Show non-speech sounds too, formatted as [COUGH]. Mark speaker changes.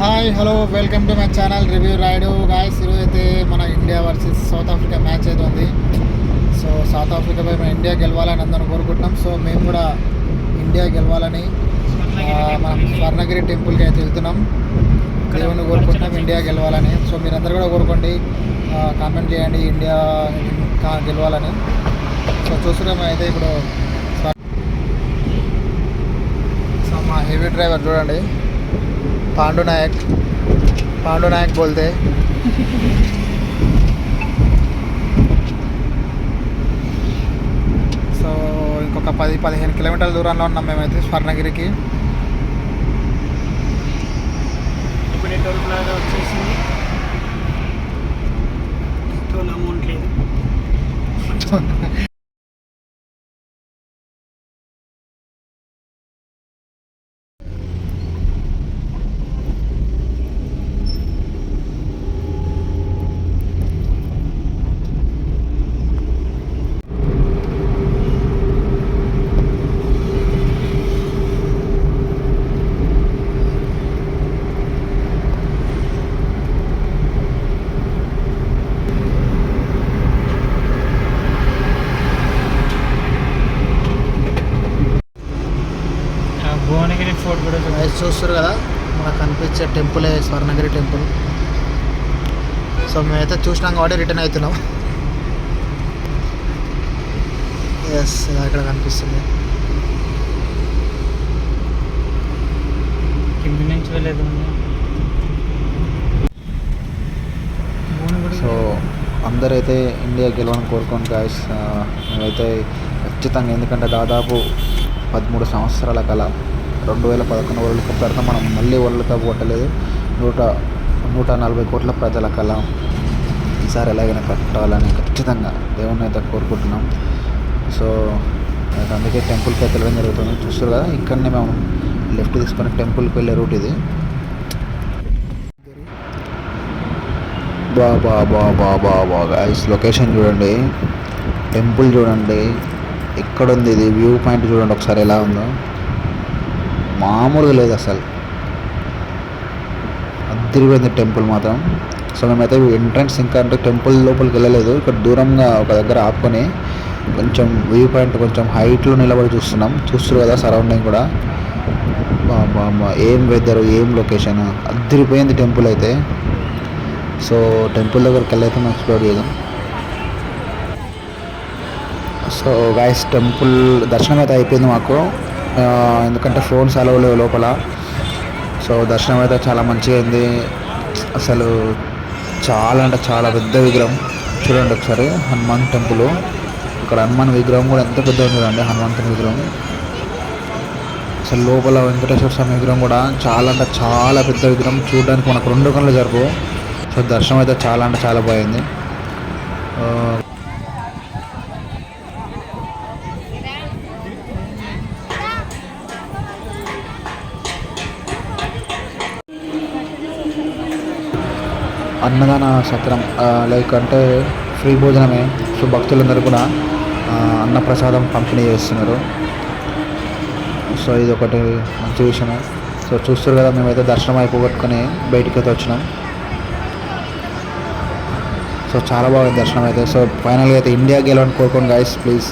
Speaker 1: Hi hello welcome to my channel review Rayudu guys ఈరోజు అయితే మన India versus South Africa match అయితే ఉంది. సో సౌత్ ఆఫ్రికాపై మన ఇండియా గెలవాలని అందరం కోరుకుంటున్నాం. సో మేము కూడా ఇండియా గెలవాలని మనం స్వర్ణగిరి టెంపుల్కి అయితే వెళ్తున్నాం. దేవుని కోరుకుంటున్నాం ఇండియా గెలవాలని. సో మీరందరూ కూడా కోరుకోండి. కామెంట్ చేయండి ఇండియా గెలవాలని. సో చూస్తున్నాం అయితే ఇప్పుడు సో మా హెవీ డ్రైవర్ చూడండి. पांडु नायक पांडु नायक बोलते సో ఇంకొక పది పదిహేను కిలోమీటర్ల దూరంలో ఉన్నాం మేమైతే స్వర్ణగిరికి
Speaker 2: ఇప్పుడే టోల్ ప్లాజా వచ్చేసింది టోల్ అమౌంట్ లేదు [LAUGHS]
Speaker 1: చూస్తారు కదా మనకు కనిపించే టెంపులే స్వర్ణగిరి టెంపుల్ సో మేమైతే చూసినాం కాబట్టి రిటర్న్ అవుతున్నాం. ఎస్ ఇక్కడ కనిపిస్తుంది.
Speaker 2: కింది నుంచి వెళ్ళేది
Speaker 1: సో అందరైతే ఇండియా గెలవాలని కోరుకోండి గాయస్ మేమైతే ఖచ్చితంగా ఎందుకంటే దాదాపు పదమూడు సంవత్సరాల కల రెండు వేల పదకొండు వరల్డ్ కప్ తర్వాత మనం మళ్ళీ వరల్డ్ కప్ కొట్టలేదు. నూట నూట నలభై కోట్ల ప్రజల కళ. ఈసారి ఎలాగైనా కట్టాలని ఖచ్చితంగా దేవుని అయితే కోరుకుంటున్నాం. సో అయితే అందుకే టెంపుల్కి అయితే వెళ్ళడం జరుగుతుంది. చూస్తారు కదా ఇక్కడనే మేము లెఫ్ట్ తీసుకొని టెంపుల్కి వెళ్ళే రూట్ ఇది. బా బా బా బా బా బా గైస్ లొకేషన్ చూడండి. టెంపుల్ చూడండి. ఎక్కడుంది ఇది? వ్యూ పాయింట్ చూడండి ఒకసారి ఎలా ఉందో. మామూలుగా లేదు అసలు. అద్దరిపోయింది టెంపుల్ మాత్రం. సో మేమైతే ఎంట్రన్స్ ఇంకా అంటే టెంపుల్ లోపలికి వెళ్ళలేదు. ఇక్కడ దూరంగా ఒక దగ్గర ఆపుకొని కొంచెం వ్యూ పాయింట్ కొంచెం హైట్లో నిలబడి చూస్తున్నాం. చూస్తున్నారు కదా సరౌండింగ్ కూడా. ఏం వెదర్ ఏం లొకేషన్ అద్దరిపోయింది టెంపుల్ అయితే. సో టెంపుల్ దగ్గరికి వెళ్ళైతే మనం ఎక్స్ప్లోర్ చేద్దాం. సో గాయస్ టెంపుల్ దర్శనం అయితే అయిపోయింది మాకు. ఎందుకంటే ఫోన్స్ అలవ్ లేవు లోపల. సో దర్శనం అయితే చాలా మంచిగా అయింది. అసలు చాలా అంటే చాలా పెద్ద విగ్రహం. చూడండి ఒకసారి హనుమాన్ టెంపుల్. ఇక్కడ హనుమాన్ విగ్రహం కూడా ఎంత పెద్ద ఉంది చూడండి హనుమంతుని విగ్రహం. అసలు లోపల వెంకటేశ్వర స్వామి విగ్రహం కూడా చాలా అంటే చాలా పెద్ద విగ్రహం. చూడడానికి మనకు రెండు కళ్ళు జరుపు. సో దర్శనం అయితే చాలా అంటే చాలా బాగుంది. అన్నదాన సత్రం లైక్ అంటే ఫ్రీ భోజనమే. సో భక్తులందరూ కూడా అన్నప్రసాదం పంపిణీ చేస్తున్నారు. సో ఇది ఒకటి మంచి విషయం సో చూస్తారు కదా మేమైతే దర్శనం అయిపోగొట్టుకొని బయటికి అయితే వచ్చినాం. సో చాలా బాగా దర్శనం అయితే సో ఫైనల్గా అయితే ఇండియా గెలవని కోరుకోండి గైస్ ప్లీజ్